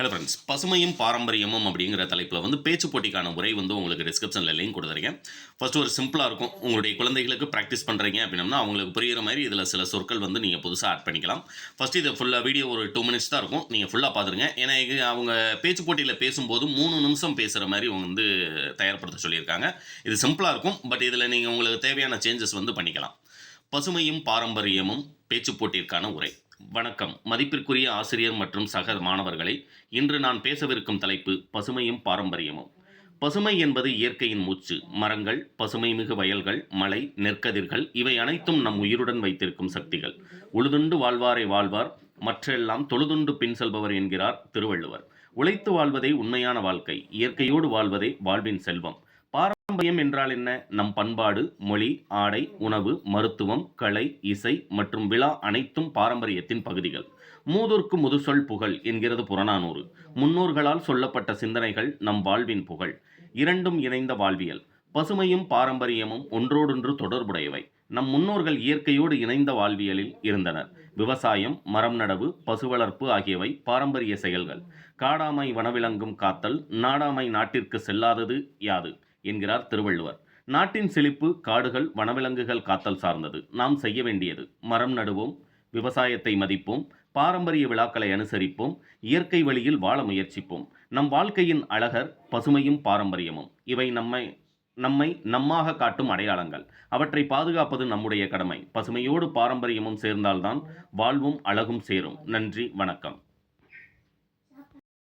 Hello friends பசுமையும் பாரம்பரியமும் அப்படிங்கிற தலைப்பில் வந்து பேச்சு போட்டிக்கான உரை வந்து உங்களுக்கு டிஸ்கிரிப்ஷனில் லிங்க் கொடுத்துருக்கேன். ஃபர்ஸ்ட் ஒரு சிம்பிளாக இருக்கும். உங்களுடைய குழந்தைகளுக்கு ப்ராக்டிஸ் பண்ணுறீங்க அப்படின்னா அவங்களுக்கு புரிகிற மாதிரி இதில் சில சொற்கள் வந்து நீங்கள் புதுசாக ஆட் பண்ணிக்கலாம். ஃபர்ஸ்ட் இதை ஃபுல்லாக வீடியோ ஒரு டூ மினிட்ஸ் தான் இருக்கும். நீங்கள் ஃபுல்லாக பார்த்துருங்க ஏன்னா இது அவங்க பேச்சு போட்டியில் பேசும்போது மூணு நிமிஷம் பேசுகிற மாதிரி அவங்க வந்து தயார்படுத்த சொல்லியிருக்காங்க. இது சிம்பிளாக இருக்கும். பட் இதில் நீங்கள் உங்களுக்கு தேவையான சேஞ்சஸ் வந்து பண்ணிக்கலாம். பசுமையும் பாரம்பரியமும் பேச்சு போட்டிற்கான உரை. வணக்கம். மதிப்பிற்குரிய ஆசிரியர் மற்றும் சக மாணவர்களை இன்று நான் பேசவிருக்கும் தலைப்பு பசுமையும் பாரம்பரியமும். பசுமை என்பது இயற்கையின் மூச்சு மரங்கள் பசுமை மிகு வயல்கள் மலை நெற்கதிர்கள் இவை அனைத்தும் நம் உயிருடன் வைத்திருக்கும் சக்திகள். உழுதுண்டு வாழ்வாரை வாழ்வார் மற்றெல்லாம் தொழுதுண்டு பின் செல்பவர் என்கிறார் திருவள்ளுவர். உழைத்து வாழ்வதே உண்மையான வாழ்க்கை இயற்கையோடு வாழ்வதே வாழ்வின் செல்வம். பாரம்பரியம் என்றால் என்ன? நம் பண்பாடு மொழி ஆடை உணவு மருத்துவம் கலை இசை மற்றும் விழா அனைத்தும் பாரம்பரியத்தின் பகுதிகள். மூதூர்க்கு முதுசொல் புகழ் என்கிறது புறநானூறு. முன்னோர்களால் சொல்லப்பட்ட சிந்தனைகள் நம் வாழ்வின் புகழ். இரண்டும் இணைந்த வாழ்வியல். பசுமையும் பாரம்பரியமும் ஒன்றோடொன்று தொடர்புடையவை. நம் முன்னோர்கள் இயற்கையோடு இணைந்த வாழ்வியலில் இருந்தனர். விவசாயம் மரம் நடவு பசு வளர்ப்பு ஆகியவை பாரம்பரிய செயல்கள். காடாமை வனவிலங்கும் காத்தல் நாடாமை நாட்டிற்கு செல்லாதது யாது? என்கிறார் திருவள்ளுவர். நாட்டின் செழிப்பு காடுகள் வனவிலங்குகள் காத்தல் சார்ந்தது. நாம் செய்ய வேண்டியது மரம் நடுவோம் விவசாயத்தை மதிப்போம் பாரம்பரிய விழாக்களை அனுசரிப்போம் இயற்கை வழியில் வாழ முயற்சிப்போம். நம் வாழ்க்கையின் அழகர் பசுமையும் பாரம்பரியமும். இவை நம்மை நம்மை நம்மாக காட்டும் அடையாளங்கள். அவற்றை பாதுகாப்பது நம்முடைய கடமை. பசுமையோடு பாரம்பரியமும் சேர்ந்தால்தான் வாழ்வும் அழகும் சேரும். நன்றி வணக்கம்.